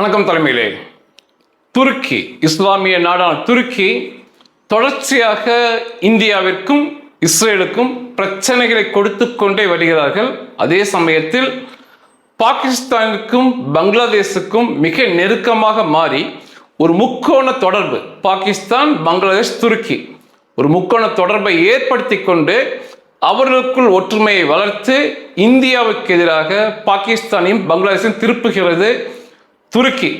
வணக்கம் தலைமையிலே. துருக்கி இஸ்லாமிய நாடான துருக்கி தொடர்ச்சியாக இந்தியாவிற்கும் இஸ்ரேலுக்கும் பிரச்சனைகளை கொடுத்து கொண்டே வருகிறார்கள். அதே சமயத்தில் பாகிஸ்தானுக்கும் பங்களாதேஷுக்கும் மிக நெருக்கமாக மாறி ஒரு முக்கோண தொடர்பு பாகிஸ்தான் பங்களாதேஷ் துருக்கி. ஒரு முக்கோண தொடர்பை ஏற்படுத்தி கொண்டு அவர்களுக்குள் ஒற்றுமையை வளர்த்து இந்தியாவுக்கு எதிராக பாகிஸ்தானையும் பங்களாதேஷையும் திருப்புகிறது. துருக்கி.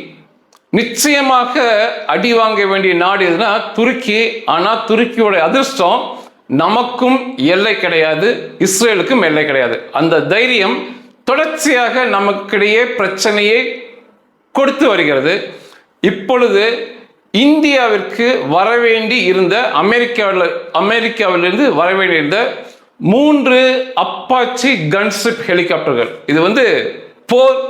நிச்சயமாக அடி வாங்க வேண்டிய நாடு எதுனா துருக்கி. ஆனால் துருக்கியோட அதிர்ஷ்டம் நமக்கும் எல்லை கிடையாது இஸ்ரேலுக்கும் எல்லை கிடையாது. அந்த தைரியம் தொடர்ச்சியாக நமக்கிடையே பிரச்சனையை கொடுத்து வருகிறது. இப்பொழுது இந்தியாவிற்கு வரவேண்டி இருந்த அமெரிக்காவில் அமெரிக்காவிலிருந்து வரவேண்டி இருந்த மூன்று அப்பாச்சி கன்ஷிப் ஹெலிகாப்டர்கள் இது வந்து போர்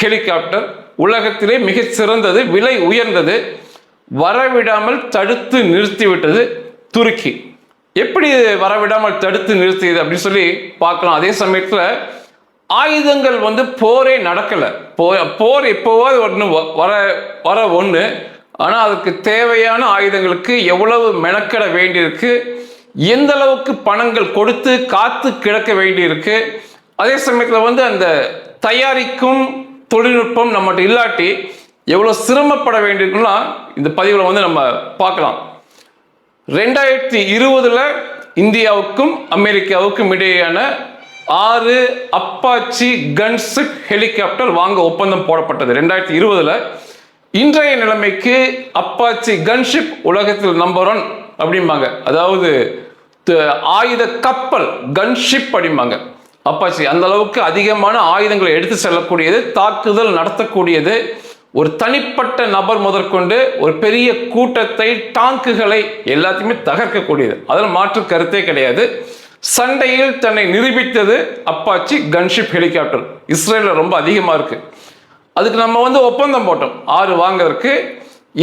ஹெலிகாப்டர். உலகத்திலே மிகச் சிறந்தது விலை உயர்ந்தது வரவிடாமல் தடுத்து நிறுத்திவிட்டது துருக்கி. எப்படி வரவிடாமல் தடுத்து நிறுத்தியது அப்படின்னு சொல்லி பார்க்கலாம். அதே சமயத்தில் ஆயுதங்கள் வந்து போரே நடக்கலை. போ போர் எப்போவாது ஒன்று வர வர ஒன்று ஆனால் அதுக்கு தேவையான ஆயுதங்களுக்கு எவ்வளவு மெனக்கட வேண்டியிருக்கு எந்த அளவுக்கு பணங்கள் கொடுத்து காத்து கிடக்க வேண்டியிருக்கு. அதே சமயத்தில் வந்து அந்த தயாரிக்கும் தொழில்நுட்பம் நம்மகிட்ட இல்லாட்டி எவ்வளோ சிரமப்பட வேண்டியிருக்குன்னா இந்த பதிவில் வந்து நம்ம பார்க்கலாம். ரெண்டாயிரத்தி இருபதில் இந்தியாவுக்கும் அமெரிக்காவுக்கும் இடையேயான ஆறு அப்பாச்சி கன்ஷிப் ஹெலிகாப்டர் வாங்க ஒப்பந்தம் போடப்பட்டது. ரெண்டாயிரத்தி இருபதில் இன்றைய நிலைமைக்கு அப்பாச்சி கன்ஷிப் உலகத்தில் நம்பர் ஒன் அப்படிம்பாங்க. அதாவது த- ஆயுத கப்பல் கன்ஷிப் அப்படிம்பாங்க. அப்பாச்சி அந்த அளவுக்கு அதிகமான ஆயுதங்களை எடுத்து செல்லக்கூடியது தாக்குதல் நடத்தக்கூடியது ஒரு தனிப்பட்ட நபர் முதற்கொண்டு ஒரு பெரிய கூட்டத்தை டாங்குகளை எல்லாத்தையுமே தகர்க்கக்கூடியது. அதில் மாற்று கருத்தே கிடையாது. சண்டையில் தன்னை நிரூபித்தது அப்பாச்சி கன்ஷிப் ஹெலிகாப்டர் இஸ்ரேலில் ரொம்ப அதிகமாக இருக்குது அதுக்கு நம்ம வந்து ஒப்பந்தம் போட்டோம். ஆறு வாங்குறதுக்கு.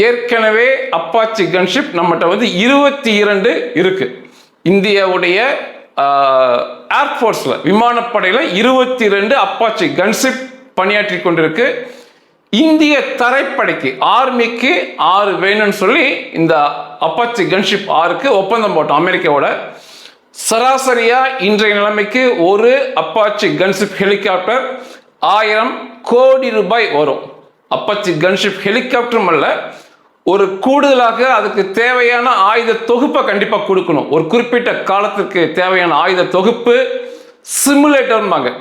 ஏற்கனவே அப்பாச்சி கன்ஷிப் நம்மகிட்ட வந்து இருபத்தி இரண்டு இருக்குது இந்தியாவுடைய ஏர்ஃபோர்ஸில் விமானப்படையில் இருபத்தி ரெண்டு அப்பாச்சி கன்ஷிப் பணியாற்றி கொண்டிருக்கு. இந்திய தரைப்படைக்கு ஆர்மிக்கு ஆறு வேணும்னு சொல்லி இந்த அப்பாச்சி கன்ஷிப் ஆறுக்கு ஒப்பந்தம் போட்டோம் அமெரிக்காவோட. சராசரியாக இன்றைய நிலைமைக்கு ஒரு அப்பாச்சி கன்ஷிப் ஹெலிகாப்டர் ஆயிரம் கோடி ரூபாய் வரும். அப்பாச்சி கன்ஷிப் ஹெலிகாப்டரும் அல்ல ஒரு கூடுதலாக அதுக்கு தேவையான ஆயுத தொகுப்பை கண்டிப்பாக கொடுக்கணும். ஒரு குறிப்பிட்ட காலத்துக்கு தேவையான ஆயுத தொகுப்பு சிமுலேட்டர்மாங்க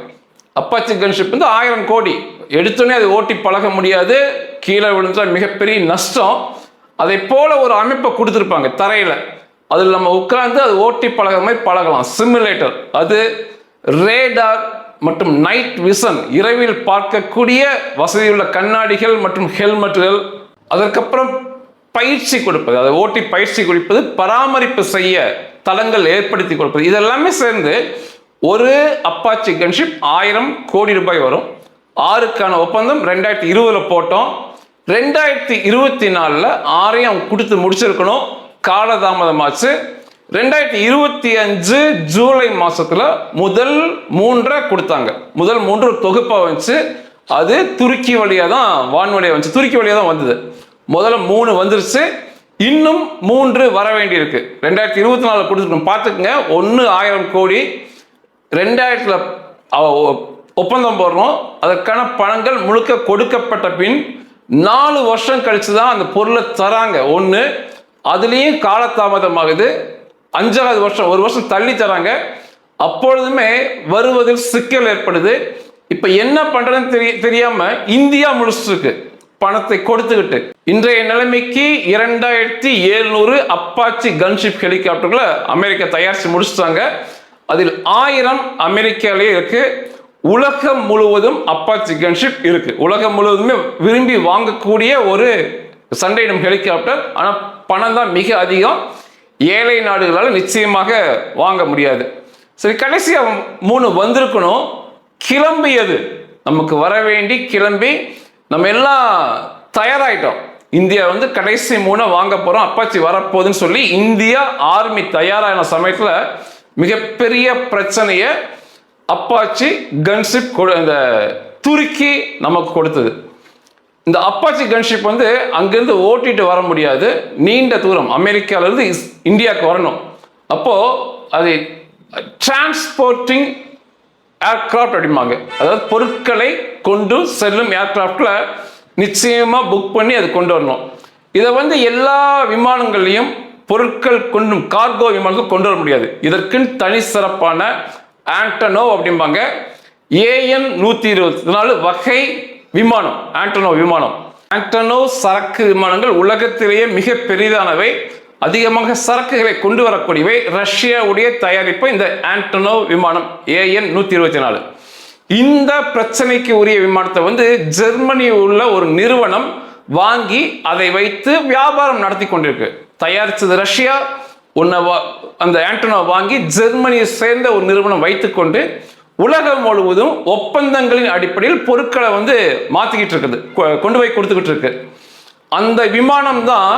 அப்பாச்சி கன்ஷிப் வந்து ஆயிரம் கோடி. எடுத்தோடனே அதை ஓட்டி பழக முடியாது. கீழே விழுந்தால் மிகப்பெரிய நஷ்டம். அதை போல ஒரு அமைப்பை கொடுத்துருப்பாங்க தரையில். அதில் நம்ம உட்கார்ந்து அது ஓட்டி பழகுற மாதிரி பழகலாம். சிமுலேட்டர் அது ரேடார் மற்றும் நைட் விசன் இரவில் பார்க்கக்கூடிய வசதியுள்ள கண்ணாடிகள் மற்றும் ஹெல்மெட்டுகள் அதற்கப்புறம் பயிற்சி கொடுப்பது அதை ஓட்டி பயிற்சி கொடுப்பது பராமரிப்பு செய்ய தளங்கள் ஏற்படுத்தி கொடுப்பது. இதெல்லாமே சேர்ந்து ஒரு அப்பாச்சி கன்ஷிப் ஆயிரம் கோடி ரூபாய் வரும். ஆறுக்கான ஒப்பந்தம் ரெண்டாயிரத்தி இருபதுல போட்டோம். ரெண்டாயிரத்தி இருபத்தி நாலில் ஆறையும் அவங்க கொடுத்து முடிச்சிருக்கணும். காலதாமதமாச்சு. ரெண்டாயிரத்தி இருபத்தி அஞ்சு ஜூலை மாசத்துல முதல் மூன்றை கொடுத்தாங்க. முதல் மூன்று தொகுப்பாக வந்துச்சு. அது துருக்கி வழியாக தான் வான்வழியாக வந்துச்சு. துருக்கி வழியாக தான் வந்தது. முதல்ல மூணு வந்துருச்சு. இன்னும் மூன்று வர வேண்டியிருக்கு. ரெண்டாயிரத்தி இருபத்தி நாலு கொடுத்துருக்கோம் பார்த்துக்குங்க. ஒன்று ஆயிரம் கோடி. ரெண்டாயிரத்தில் ஒப்பந்தம் போடுறோம். அதற்கான பணங்கள் முழுக்க கொடுக்கப்பட்ட பின் நாலு வருஷம் கழித்து தான் அந்த பொருளை தராங்க. ஒன்று அதுலேயும் காலதாமதமாகுது. அஞ்சாவது வருஷம் ஒரு வருஷம் தள்ளி தராங்க. அப்பொழுதுமே வருவதில் சிக்கல் ஏற்படுது. இப்போ என்ன பண்ணுறதுன்னு தெரிய தெரியாமல் இந்தியா முழுசுக்கு பணத்தை கொடுத்துக்கிட்டு இன்றைய நிலைமைக்கு இரண்டாயிரத்தி எழுநூறு அப்பாச்சி கன்ஷிப் ஹெலிகாப்டர்களை அமெரிக்கா தயாரித்து முடிச்சிட்டாங்க. அதில் ஆயிரம் அமெரிக்காலேயே இருக்கு. உலகம் முழுவதும் அப்பாச்சி கன்ஷிப் இருக்கு. உலகம் முழுவதுமே விரும்பி வாங்கக்கூடிய ஒரு சண்டையிடும் ஹெலிகாப்டர் ஆனால் பணம் தான் மிக அதிகம். ஏழை நாடுகளால் நிச்சயமாக வாங்க முடியாது. சரி கடைசியாக மூணு வந்திருக்கணும். கிளம்பியது. நமக்கு வர வேண்டி கிளம்பி நம்ம எல்லாம் தயாராயிட்டோம். இந்தியா வந்து கடைசி மூணை வாங்க போகிறோம் அப்பாச்சி வரப்போகுதுன்னு சொல்லி இந்தியா ஆர்மி தயாரான சமயத்தில் மிகப்பெரிய பிரச்சனையை அப்பாச்சி கன்ஷிப் கொடு- இந்த துருக்கி நமக்கு கொடுத்தது. இந்த அப்பாச்சி கன்ஷிப் வந்து அங்கேருந்து ஓட்டிட்டு வர முடியாது. நீண்ட தூரம் அமெரிக்காவிலேருந்து இஸ்- இந்தியாவுக்கு வரணும். அப்போது அது டிரான்ஸ்போர்ட்டிங் ஏர்க்ராஃப்ட் அப்படிம்பாங்க. அதாவது பொருட்களை கொண்டு செல்லும் ஏர்க்ராஃப்டில் நிச்சயமாக புக் பண்ணி அது கொண்டு வரணும். இதை வந்து எல்லா விமானங்கள்லையும் பொருட்கள் கொண்டும் கார்கோ விமானங்கள் கொண்டு வர முடியாது. இதற்குன்னு தனி சிறப்பான ஆண்டனோ அப்படிம்பாங்க. ஏஎன் நூற்றி இருபத்தி நாலு வகை விமானம் ஆண்டனோ விமானம். ஆண்டனோ சரக்கு விமானங்கள் உலகத்திலேயே மிக பெரிதானவை. அதிகமாக சரக்குகளை கொண்டு வரக்கூடியவை ரஷ்யாவுடைய தயாரிப்பு இந்த ஆண்டனோ விமானம் ஏஎன் நூற்றி இருபத்தி நாலு. இந்த பிரச்சனைக்கு உரிய விமானத்தை வந்து ஜெர்மனி உள்ள ஒரு நிறுவனம் வாங்கி அதை வைத்து வியாபாரம் நடத்தி கொண்டிருக்கு. தயாரித்தது ரஷ்யா உன்னை அந்த ஆண்டனோ வாங்கி ஜெர்மனியை சேர்ந்த ஒரு நிறுவனம் வைத்துக்கொண்டு உலகம் முழுவதும் ஒப்பந்தங்களின் அடிப்படையில் பொருட்களை வந்து மாத்திக்கிட்டு இருக்குது கொ- கொண்டு போய் கொடுத்துக்கிட்டு இருக்கு. அந்த விமானம் தான்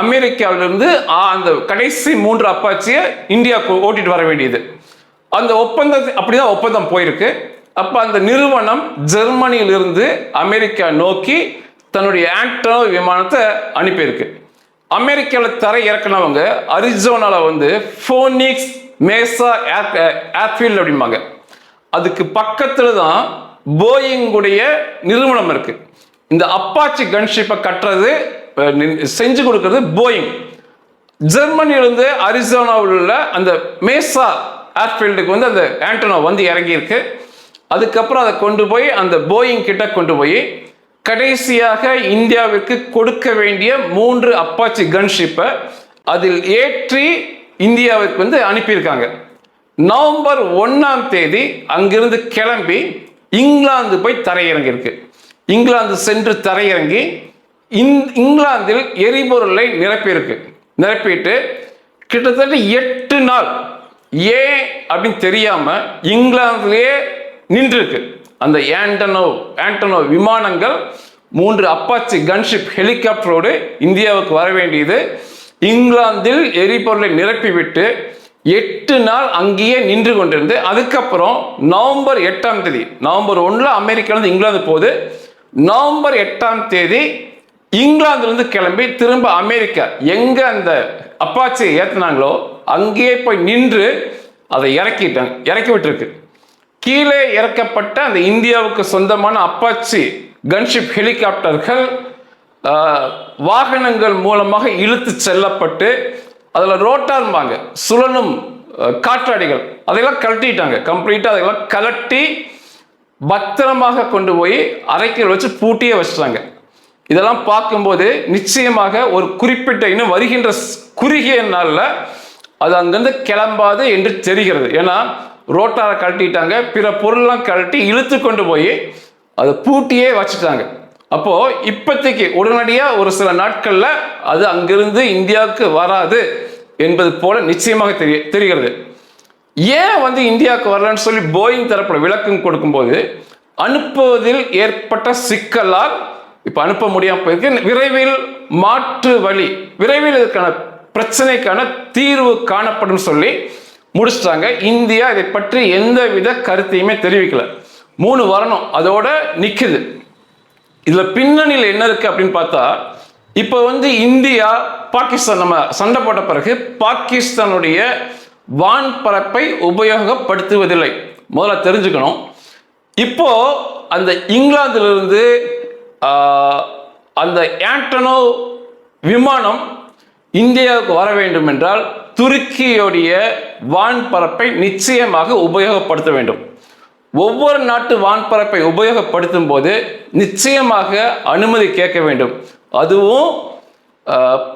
அமெரிக்காவிலிருந்து அந்த கடைசி மூன்று அப்பாச்சியை இந்தியாவுக்கு ஓட்டிட்டு வர வேண்டியது. அந்த ஒப்பந்தத்தை அப்படிதான் ஒப்பந்தம் போயிருக்கு. அப்ப அந்த நிறுவனம் ஜெர்மனியிலிருந்து அமெரிக்கா நோக்கி தன்னுடைய ஆண்டனோ விமானத்தை அனுப்பியிருக்கு. அமெரிக்காவில் தரை இறக்குனவங்க அரிசோனாவில் வந்து ஃபோனிக்ஸ் மேசா ஏர்ஃபீல்டு அப்படிம்பாங்க. அதுக்கு பக்கத்தில் தான் போயிங்குடைய நிறுவனம் இருக்கு. இந்த அப்பாச்சி கன்ஷிப்பை கட்டுறது செஞ்சு கொடுக்கறது போயிங் ஜெர்மனியிலிருந்து அரிசோனாவில் உள்ள அந்த மேசா ஏர்ஃபீல்டுக்கு வந்து அந்த ஆண்டனோ வந்து இறங்கியிருக்கு. அதுக்கப்புறம் அதை கொண்டு போய் அந்த போயிங் கிட்ட கொண்டு போய் கடைசியாக இந்தியாவிற்கு கொடுக்க வேண்டிய மூன்று அப்பாச்சி கன்ஷிப்பை அதில் ஏற்றி இந்தியாவிற்கு வந்து அனுப்பியிருக்காங்க. நவம்பர் ஒன்றாம் தேதி அங்கிருந்து கிளம்பி இங்கிலாந்து போய் தரையிறங்கியிருக்கு. இங்கிலாந்து சென்று தரையிறங்கி இங்கிலாந்தில் எரிபொருளை நிரப்பியிருக்கு. நிரப்பிட்டு கிட்டத்தட்ட எட்டு நாள். ஏன் அப்படின்னு தெரியாமல் இங்கிலாந்துலேயே நின்றுருக்கு. அந்த ஆண்டனோ ஆண்டனோ விமானங்கள் மூன்று அப்பாச்சி கன்ஷிப் ஹெலிகாப்டரோடு இந்தியாவுக்கு வர வேண்டியது. இங்கிலாந்தில் எரிபொருளை நிரப்பிவிட்டு எட்டு நாள் அங்கேயே நின்று கொண்டிருந்து அதுக்கப்புறம் நவம்பர் எட்டாம் தேதி நவம்பர் ஒன்றில் அமெரிக்காலேருந்து இங்கிலாந்து போகுது. நவம்பர் எட்டாம் தேதி இங்கிலாந்துலேருந்து கிளம்பி திரும்ப அமெரிக்கா. எங்கே அந்த அப்பாச்சியை ஏற்றினாங்களோ அங்கேயே போய் நின்று அதை இறக்கிட்டாங்க. இறக்கி விட்டுருக்கு. கீழே இறக்கப்பட்ட அந்த இந்தியாவுக்கு சொந்தமான அப்பாச்சி கன்ஷிப் ஹெலிகாப்டர்கள் வாகனங்கள் மூலமாக இழுத்து செல்லப்பட்டு அதில் ரோட்டார்பாங்க சுழலும் காற்றாடிகள். அதையெல்லாம் கழட்டிட்டாங்க. கம்ப்ளீட்டாக அதையெல்லாம் கலட்டி பத்திரமாக கொண்டு போய் அரைக்கல் வச்சு பூட்டியே வச்சிட்டாங்க. இதெல்லாம் பார்க்கும்போது நிச்சயமாக ஒரு குறிப்பிட்ட இன்னும் வருகின்ற குறுகிய நாளில் அது அங்கிருந்து கிளம்பாது என்று தெரிகிறது. ஏன்னா ரோட்டாரை கழட்டிட்டாங்க பிற பொருள்லாம் கழட்டி இழுத்து கொண்டு போய் அதை பூட்டியே வச்சுட்டாங்க. அப்போ இப்போதைக்கு உடனடியாக ஒரு சில நாட்களில் அது அங்கிருந்து இந்தியாவுக்கு வராது என்பது போல நிச்சயமாக தெரிய தெரிகிறது. ஏன் வந்து இந்தியாவுக்கு வரலன்னு சொல்லி போயிங் தரப்பட விளக்கம் கொடுக்கும்போது அனுப்புவதில் ஏற்பட்ட சிக்கலால் இப்போ அனுப்ப முடியாமல் போயிருக்கு. விரைவில் மாற்று வழி விரைவில் இதுக்கான பிரச்சனைக்கான தீர்வு காணப்படும் சொல்லி முடிச்சிட்டாங்க. இந்தியா இதை பற்றி எந்த வித கருத்தையுமே தெரிவிக்கல. மூணு வரணும் அதோட நிற்குது இதில் பின்னணியில் என்ன இருக்கு அப்படின்னு பார்த்தா இப்போ வந்து இந்தியா பாகிஸ்தான் நம்ம சண்டை போட்ட பிறகு பாகிஸ்தானுடைய வான் பரப்பை உபயோகப்படுத்துவதில்லை. முதல்ல தெரிஞ்சுக்கணும். இப்போ அந்த இங்கிலாந்திலிருந்து அந்த ஆண்டனோ விமானம் இந்தியாவுக்கு வர வேண்டும் என்றால் துருக்கியுடைய வான்பரப்பை நிச்சயமாக உபயோகப்படுத்த வேண்டும். ஒவ்வொரு நாட்டு வான்பரப்பை உபயோகப்படுத்தும் போது நிச்சயமாக அனுமதி கேட்க வேண்டும். அதுவும்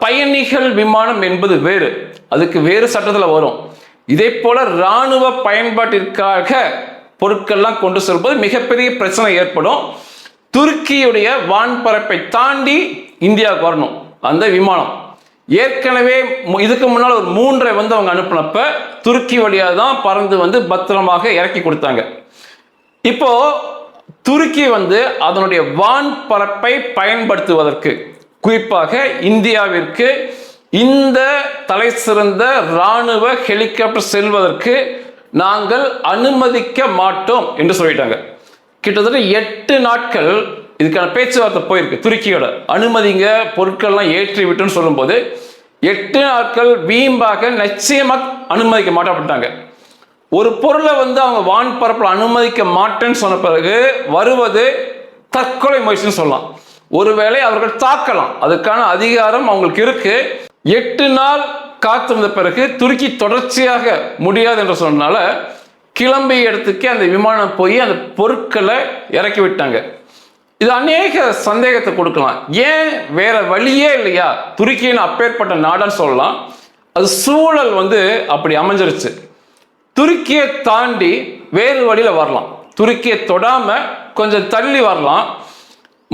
பயணிகள் விமானம் என்பது வேறு. அதுக்கு வேறு சட்டத்தில் வரும். இதே போல இராணுவ பயன்பாட்டிற்காக பொருட்கள்லாம் கொண்டு செல்லும்போது மிகப்பெரிய பிரச்சனை ஏற்படும். துருக்கியுடைய வான்பரப்பை தாண்டி இந்தியாவுக்கு வரணும். அந்த விமானம். ஏற்கனவே மு- இதுக்கு முன்னால் ஒரு மூன்றை வந்து அவங்க அனுப்பினப்ப துருக்கி வழியாக தான் பறந்து வந்து பத்திரமாக இறக்கி கொடுத்தாங்க. இப்போ துருக்கி வந்து அதனுடைய வான் பரப்பை பயன்படுத்துவதற்கு குறிப்பாக இந்தியாவிற்கு இந்த தலை சிறந்த இராணுவ ஹெலிகாப்டர் செல்வதற்கு நாங்கள் அனுமதிக்க மாட்டோம் என்று சொல்லிட்டாங்க. கிட்டத்தட்ட எட்டு நாட்கள் இதுக்கான பேச்சுவார்த்தை போயிருக்கு. துருக்கியோட அனுமதிங்க பொருட்கள்லாம் ஏற்றி விட்டுன்னு சொல்லும்போது எட்டு நாட்கள் வீம்பாக நிச்சயமாக அனுமதிக்க மாட்டப்பட்டாங்க. ஒரு பொருளை வந்து அவங்க வான் பரப்பில் அனுமதிக்க மாட்டேன்னு சொன்ன பிறகு வருவது தற்கொலை முயற்சின்னு சொல்லலாம். ஒருவேளை அவர்கள் தாக்கலாம். அதுக்கான அதிகாரம் அவங்களுக்கு இருக்கு. எட்டு நாள் காத்திருந்த பிறகு துருக்கி தொடர்ச்சியாக முடியாது என்று சொன்னனால கிளம்பிய இடத்துக்கு அந்த விமானம் போய் அந்த பொருட்களை இறக்கி விட்டாங்க. இது அநேக சந்தேகத்தை கொடுக்கலாம். ஏன் வேற வழியே இல்லையா? துருக்கின்னு அப்பேற்பட்ட நாடுன்னு சொல்லலாம். அது சூழல் வந்து அப்படி அமைஞ்சிருச்சு. துருக்கியை தாண்டி வேறு வழியில் வரலாம். துருக்கியை தொடாம கொஞ்சம் தள்ளி வரலாம்.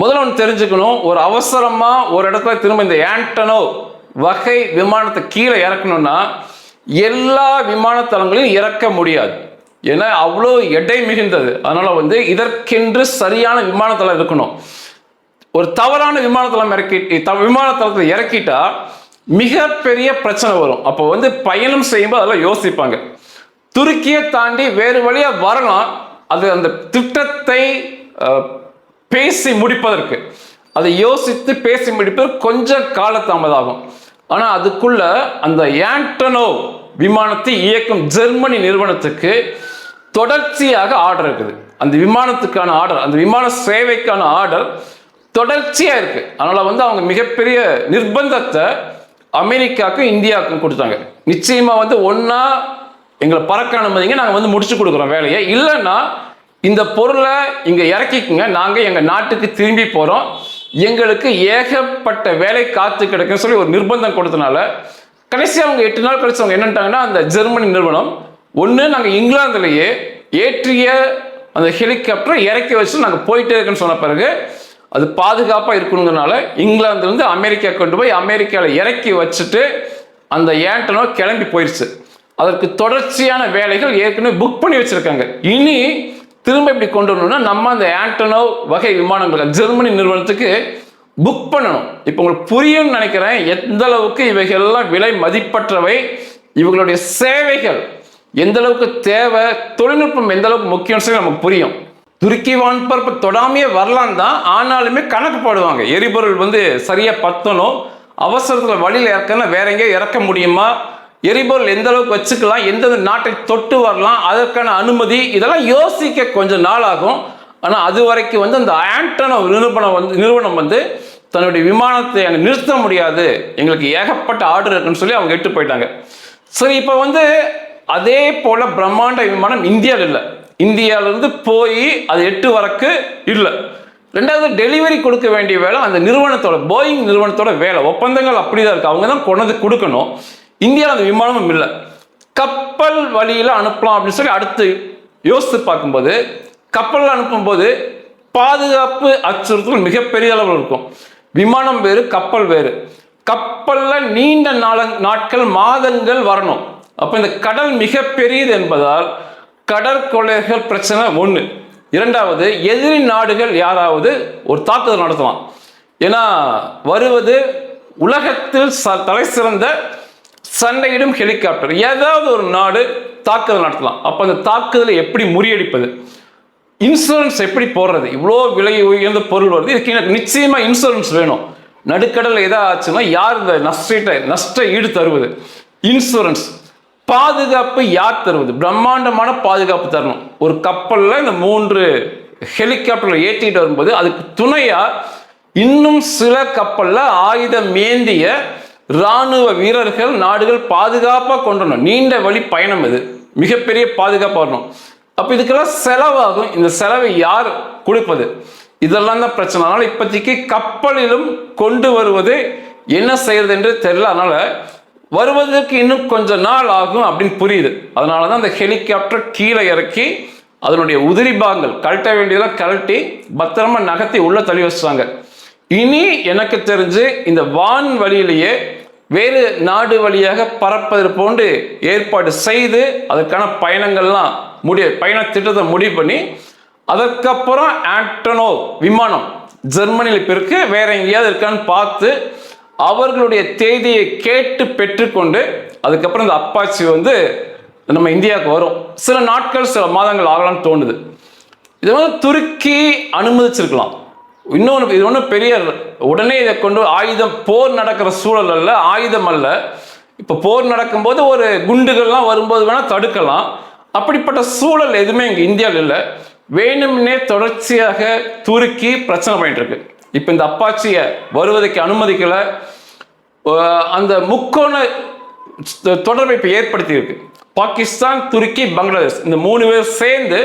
முதல்ல ஒன்று தெரிஞ்சுக்கணும். ஒரு அவசரமாக ஒரு இடத்துல திரும்ப இந்த ஆண்டனோ வகை விமானத்தை கீழே இறக்கணும்னா எல்லா விமானத்தலங்களையும் இறக்க முடியாது. ஏன்னா அவ்வளோ எடை மிகுந்தது. அதனால் வந்து இதற்கென்று சரியான விமானத்தளம் இருக்கணும். ஒரு தவறான விமானத்தளம் இறக்கி த- விமானத்தளத்தில் இறக்கிட்டா மிகப்பெரிய பிரச்சனை வரும். அப்போ வந்து பயணம் செய்யும்போது அதெல்லாம் யோசிப்பாங்க. துருக்கியை தாண்டி வேறு வழியாக வரலாம். அது அந்த திட்டத்தை பேசி முடிப்பதற்கு. அதை யோசித்து பேசி முடிப்பது கொஞ்சம் காலதாமதாகும். ஆனால் அதுக்குள்ள அந்த ஏண்டனோ விமானத்தை இயக்கும் ஜெர்மனி நிறுவனத்துக்கு தொடர்ச்சியாக ஆர்டர் இருக்குது. அந்த விமானத்துக்கான ஆர்டர் அந்த விமான சேவைக்கான ஆர்டர் தொடர்ச்சியாக இருக்கு. அதனால் வந்து அவங்க மிகப்பெரிய நிர்பந்தத்தை அமெரிக்காவுக்கும் இந்தியாவுக்கும் கொடுத்தாங்க. நிச்சயமாக வந்து ஒன்றா எங்களை பறக்க அனுமதிங்க நாங்கள் வந்து முடிச்சு கொடுக்குறோம் வேலையை. இல்லைன்னா இந்த பொருளை இங்கே இறக்கிக்குங்க நாங்கள் எங்கள் நாட்டுக்கு திரும்பி போகிறோம் எங்களுக்கு ஏகப்பட்ட வேலை காத்து கிடக்குன்னு சொல்லி ஒரு நிர்பந்தம் கொடுத்தனால கடைசி அவங்க எட்டு நாள் கழிச்சு அவங்க என்னன்ட்டாங்கன்னா அந்த ஜெர்மனி நிறுவனம் ஒன்று நாங்கள் இங்கிலாந்துலேயே ஏற்றிய அந்த ஹெலிகாப்டரை இறக்கி வச்சு நாங்கள் போயிட்டே இருக்கேன்னு சொன்ன பிறகு அது பாதுகாப்பாக இருக்கணுங்கிறனால இங்கிலாந்துலேருந்து அமெரிக்கா கொண்டு போய் அமெரிக்காவில் இறக்கி வச்சுட்டு அந்த ஏண்டனோ கிளம்பி போயிடுச்சு அதற்கு தொடர்ச்சியான வேலைகள் ஏற்கனவே புக் பண்ணி வச்சுருக்காங்க. இனி திரும்ப இப்படி கொண்டு வரணும்னா நம்ம அந்த ஆண்டனோ வகை விமானங்கள் ஜெர்மனி நிறுவனத்துக்கு புக் பண்ணணும். இப்போ உங்களுக்கு புரியும்னு நினைக்கிறேன் எந்த அளவுக்கு இவைகள்லாம் விலை மதிப்பற்றவை இவங்களுடைய சேவைகள் எந்த அளவுக்கு தேவை தொழில்நுட்பம் எந்த அளவுக்கு முக்கியம் சொல்லி நமக்கு புரியும். துருக்கி வான்பரப்பு தொடாமையே வரலாம் தான் ஆனாலுமே கணக்கு போடுவாங்க. எரிபொருள் வந்து சரியா பத்தணும் அவசரத்தில் வழியில் இறக்கணும் வேற எங்கேயோ இறக்க முடியுமா? எரிபொருள் எந்த அளவுக்கு வச்சுக்கலாம் எந்தெந்த நாட்டை தொட்டு வரலாம் அதற்கான அனுமதி இதெல்லாம் யோசிக்க கொஞ்சம் நாள் ஆகும். ஆனால் அது வரைக்கும் வந்து அந்த ஆண்டனோ நிறுவனம் வந்து நிறுவனம் வந்து தன்னுடைய விமானத்தை அங்கே நிறுத்த முடியாது. எங்களுக்கு ஏகப்பட்ட ஆர்டர் இருக்குன்னு சொல்லி அவங்க எட்டு போயிட்டாங்க. சரி இப்போ வந்து அதே போல பிரம்மாண்ட விமானம் இந்தியாவில் இல்லை. இந்தியாவிலிருந்து போய் அது எட்டு வரக்கு இல்லை. ரெண்டாவது டெலிவரி கொடுக்க வேண்டிய வேலை அந்த நிறுவனத்தோட போயிங் நிறுவனத்தோட வேலை. ஒப்பந்தங்கள் அப்படி தான் இருக்கு. அவங்க தான் கொண்டது கொடுக்கணும். இந்தியாவில் அந்த விமானமும் இல்லை. கப்பல் வழியில் அனுப்பலாம் அப்படின்னு சொல்லி அடுத்து யோசித்து பார்க்கும்போது கப்பலில் அனுப்பும்போது பாதுகாப்பு அச்சுறுத்தல் மிகப்பெரிய அளவில் இருக்கும். விமானம் வேறு கப்பல் வேறு. கப்பலில் நீண்ட நாள நாட்கள் மாதங்கள் வரணும். அப்போ இந்த கடல் மிகப்பெரியது என்பதால் கடற்கொள்ளைகள் பிரச்சனை ஒன்று இரண்டாவது எதிரி நாடுகள் யாராவது ஒரு தாக்குதல் நடத்தலாம். ஏன்னா வருவது உலகத்தில் ச- தலை சிறந்த சண்டையிடும் ஹெலிகாப்டர். ஏதாவது ஒரு நாடு தாக்குதல் நடத்தலாம். அப்போ அந்த தாக்குதலை எப்படி முறியடிப்பது? இன்சூரன்ஸ் எப்படி போடுறது? இவ்வளோ விலை உயர்ந்த பொருள் வருது. இதுக்கு எனக்கு இன்சூரன்ஸ் வேணும். நடுக்கடலில் எதாவது ஆச்சுன்னா யார் இந்த நஷ்டத்தை நஷ்ட ஈடு தருவது? இன்சூரன்ஸ். பாதுகாப்பு யார் தருவது? பிரம்மாண்டமான பாதுகாப்பு தரணும். ஒரு கப்பலில் இந்த மூன்று ஹெலிகாப்டர்ல ஏற்றிட்டு வரும்போது அதுக்கு துணையா இன்னும் சில கப்பலில் ஆயுதம் ஏந்திய ராணுவ வீரர்கள் நாடுகள் பாதுகாப்பாக கொண்டு வரணும். நீண்ட வழி பயணம் இது. மிகப்பெரிய பாதுகாப்பாக வரணும். அப்போ இதுக்கெல்லாம் செலவாகும். இந்த செலவை யார் கொடுப்பது? இதெல்லாம் தான் பிரச்சனை. அதனால் இப்போதைக்கு கப்பலிலும் கொண்டு வருவது என்ன செய்யறது என்று தெரியல. அதனால வருவதற்கு இன்னும் கொஞ்ச நாள் ஆகும் அப்படின்னு புரியுது. அதனால தான் அந்த ஹெலிகாப்டர் கீழே இறக்கி அதனுடைய உதிரி பாகங்கள் கழட்ட வேண்டியதெல்லாம் கழட்டி பத்திரமா நகர்த்தி உள்ள தள்ளி வச்சிட்டாங்க. இனி எனக்கு தெரிஞ்சு இந்த வான் வழியிலேயே வேறு நாடு வழியாக பறப்பது போன்று ஏற்பாடு செய்து அதற்கான பயணங்கள்லாம் முடிய பயண திட்டத்தை முடிவு பண்ணி அதற்கப்புறம் ஆண்டனோ விமானம் ஜெர்மனியில் இப்போ இருக்கு வேற எங்கேயாவது இருக்கான்னு பார்த்து அவர்களுடைய தேதியை கேட்டு பெற்றுக்கொண்டு அதுக்கப்புறம் இந்த அப்பாச்சி வந்து நம்ம இந்தியாவுக்கு வரும். சில நாட்கள் சில மாதங்கள் ஆகலாம்னு தோணுது. இது வந்து துருக்கி அனுமதிச்சிருக்கலாம். இன்னொன்று இது ஒன்றும் பெரிய உடனே இதை கொண்டு ஆயுதம் போர் நடக்கிற சூழல் அல்ல ஆயுதம் அல்ல. இப்போ போர் நடக்கும்போது ஒரு குண்டுகள்லாம் வரும்போது வேணால் தடுக்கலாம். அப்படிப்பட்ட சூழல் எதுவுமே இங்கே இந்தியாவில் இல்லை. வேணும்னே தொடர்ச்சியாக துருக்கி பிரச்சனை பண்ணிட்டு இருக்கு. இப்போ இந்த அப்பாச்சியை வருவதற்கு அனுமதிக்கலை. அந்த முக்கோண தொடர்பை இப்போ ஏற்படுத்தி இருக்கு பாகிஸ்தான் துருக்கி பங்களாதேஷ் இந்த மூணு பேர் சேர்ந்து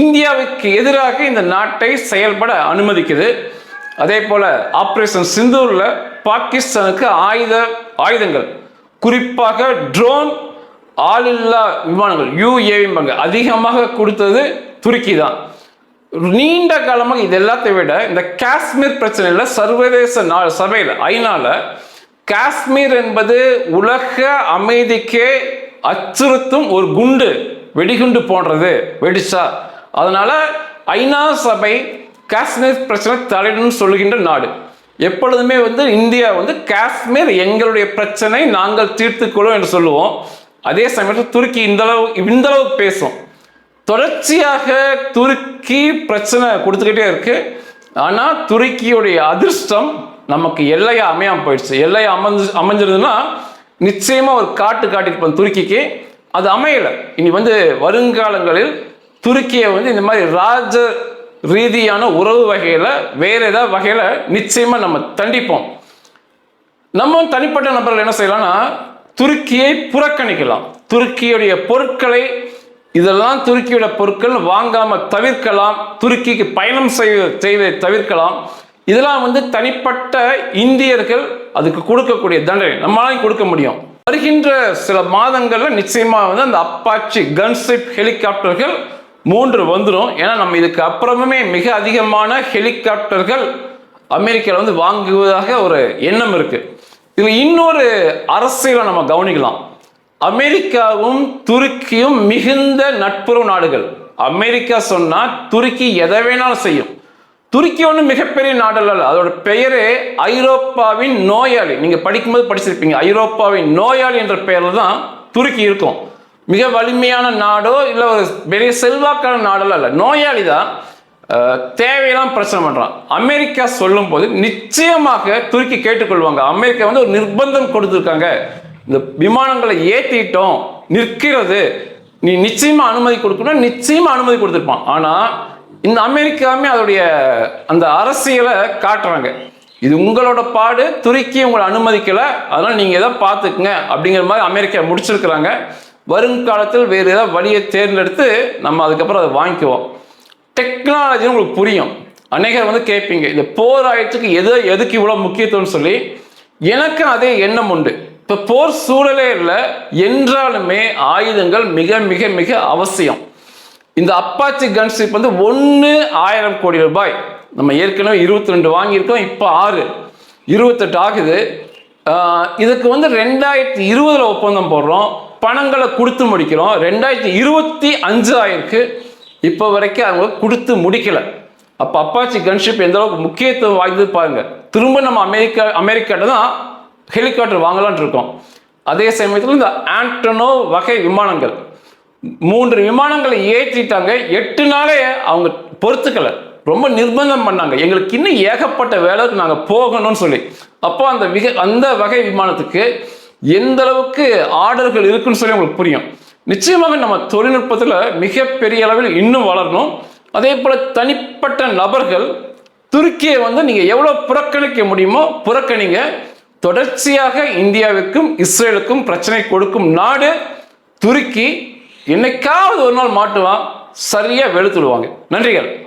இந்தியாவுக்கு எதிராக இந்த நாட்டை செயல்பட அனுமதிக்குது. அதே போல ஆப்ரேஷன் சிந்தூர்ல பாகிஸ்தானுக்கு ஆயுத ஆயுதங்கள் குறிப்பாக ட்ரோன் ஆளில்லா விமானங்கள் யூஏவிம்பாங்க அதிகமாக கொடுத்தது துருக்கி தான். நீண்ட காலமாக இது எல்லாத்தை விட இந்த காஷ்மீர் பிரச்சனையில் சர்வதேச நா சபையில் ஐநாவில் காஷ்மீர் என்பது உலக அமைதிக்கே அச்சுறுத்தும் ஒரு குண்டு வெடிகுண்டு போன்றது வெடிச்சா. அதனால ஐநா சபை காஷ்மீர் பிரச்சனை தலையிடணும்னு சொல்லுகின்ற நாடு. எப்பொழுதுமே வந்து இந்தியா வந்து காஷ்மீர் எங்களுடைய பிரச்சனை நாங்கள் தீர்த்துக்கொள்வோம் என்று சொல்லுவோம். அதே சமயத்தில் துருக்கி இந்தளவு இந்தளவு பேசும். தொடர்ச்சியாக துருக்கி பிரச்சனை கொடுத்துக்கிட்டே இருக்கு. ஆனால் துருக்கியுடைய அதிர்ஷ்டம் நமக்கு எல்லையா அமையாம போயிடுச்சு. எல்லையா அமைஞ்சு அமைஞ்சிருதுன்னா நிச்சயமா ஒரு காட்டு காட்டியிருப்போம் துருக்கிக்கு அது அமையல. இனி வந்து வருங்காலங்களில் துருக்கியை வந்து இந்த மாதிரி ராஜ ரீதியான உறவு வகையில வேற ஏதாவது வகையில நிச்சயமா நம்ம தண்டிப்போம். நம்ம தனிப்பட்ட நபர்கள் என்ன செய்யலாம்னா துருக்கியை புறக்கணிக்கலாம். துருக்கியுடைய பொருட்களை இதெல்லாம் துருக்கியோட பொருட்கள் வாங்காம தவிர்க்கலாம் துருக்கிக்கு பயணம் செய்வ செய்வதை தவிர்க்கலாம். இதெல்லாம் வந்து தனிப்பட்ட இந்தியர்கள் அதுக்கு கொடுக்கக்கூடிய தண்டனை. நம்மளாலையும் கொடுக்க முடியும். வருகின்ற சில மாதங்கள்ல நிச்சயமா வந்து அந்த அப்பாச்சி கன்ஷிப் ஹெலிகாப்டர்கள் மூன்று வந்துடும் ஏன்னா நம்ம இதுக்கு அப்புறமுமே மிக அதிகமான ஹெலிகாப்டர்கள் அமெரிக்காவில் வந்து வாங்குவதாக ஒரு எண்ணம் இருக்கு. இதுல இன்னொரு அரசியலை நம்ம கவனிக்கலாம். அமெரிக்காவும் துருக்கியும் மிகுந்த நட்புறவு நாடுகள். அமெரிக்கா சொன்னா துருக்கி எதை வேணாலும் செய்யும். துருக்கி ஒன்றும் மிகப்பெரிய நாடு அதோட பெயரே ஐரோப்பாவின் நோயாளி. நீங்க படிக்கும்போது படிச்சிருப்பீங்க. ஐரோப்பாவின் நோயாளி என்ற பெயரில் தான் துருக்கி இருக்கும். மிக வலிமையான நாடோ இல்லை ஒரு பெரிய செல்வாக்கான நாடோ இல்லை நோயாளி தான் தேவையெல்லாம் பிரச்சனை பண்ணுறான் அமெரிக்கா சொல்லும் போது நிச்சயமாக துருக்கி கேட்டுக்கொள்வாங்க. அமெரிக்கா வந்து ஒரு நிர்பந்தம் கொடுத்துருக்காங்க. இந்த விமானங்களை ஏற்றிட்டோம் நிற்கிறது. நீ நிச்சயமா அனுமதி கொடுக்கணும் நிச்சயமா அனுமதி கொடுத்துருப்பான். ஆனா இந்த அமெரிக்காவுமே அதோடைய அந்த அரசியலை காட்டுறாங்க. இது உங்களோட பாடு துருக்கி உங்களை அனுமதிக்கல அதனால நீங்க எதை பார்த்துக்குங்க அப்படிங்கிற மாதிரி அமெரிக்கா முடிச்சிருக்கிறாங்க. வருங்காலத்தில் வேறு ஏதாவது வழியை தேர்ந்தெடுத்து நம்ம அதுக்கப்புறம் அதை வாங்கிக்குவோம். டெக்னாலஜி உங்களுக்கு புரியும். அநேகர் வந்து கேட்பீங்க இந்த போர் எது எதுக்கு இவ்வளோ முக்கியத்துவம்னு சொல்லி? எனக்கு அதே எண்ணம் உண்டு. இப்போ போர் சூழலே இல்லை என்றாலுமே ஆயுதங்கள் மிக மிக மிக அவசியம். இந்த அப்பாச்சி கன்ஷிப் வந்து ஒன்று ஆயிரம் கோடி ரூபாய். நம்ம ஏற்கனவே இருபத்தி ரெண்டு வாங்கியிருக்கோம் இப்போ ஆறு. இருபத்தெட்டு ஆகுது. இதுக்கு வந்து ரெண்டாயிரத்தி இருபதில் ஒப்பந்தம் போடுறோம். பணங்களை கொடுத்து முடிக்கிறோம். ரெண்டாயிரத்தி இருபத்தி அஞ்சு ஆயிருக்கு. இப்போ வரைக்கும் அவங்க கொடுத்து முடிக்கலை. அப்போ அப்பாச்சி கன்ஷிப் எந்த அளவுக்கு முக்கியத்துவம் வாய்ந்தது பாருங்கள் திரும்ப நம்ம அமெரிக்கா அமெரிக்காட்ட தான் ஹெலிகாப்டர் வாங்கலாம்னு இருக்கோம். அதே சமயத்தில் இந்த ஆண்டனோ வகை விமானங்கள். மூன்று விமானங்களை ஏற்றிட்டாங்க. எட்டு நாளே அவங்க பொறுத்துக்கலை. ரொம்ப நிர்பந்தம் பண்ணாங்க. எங்களுக்கு இன்னும் ஏகப்பட்ட வேலைக்கு நாங்கள் போகணும்னு சொல்லி. அப்போ அந்த விக அந்த வகை விமானத்துக்கு எந்த அளவுக்கு ஆர்டர்கள் இருக்குன்னு சொல்லி உங்களுக்கு புரியும். நிச்சயமாக நம்ம தொழில்நுட்பத்தில் மிகப்பெரிய அளவில் இன்னும் வளரணும். அதே போல் தனிப்பட்ட நபர்கள் துருக்கியை வந்து நீங்கள் எவ்வளோ புறக்கணிக்க முடியுமோ புறக்கணிங்க. தொடர்ச்சியாக இந்தியாவிற்கும் இஸ்ரேலுக்கும் பிரச்சனை கொடுக்கும் நாடு துருக்கி என்னைக்காவது ஒரு நாள் மாட்டுவான் சரியாக வெளுத்துடுவாங்க. நன்றிகள்.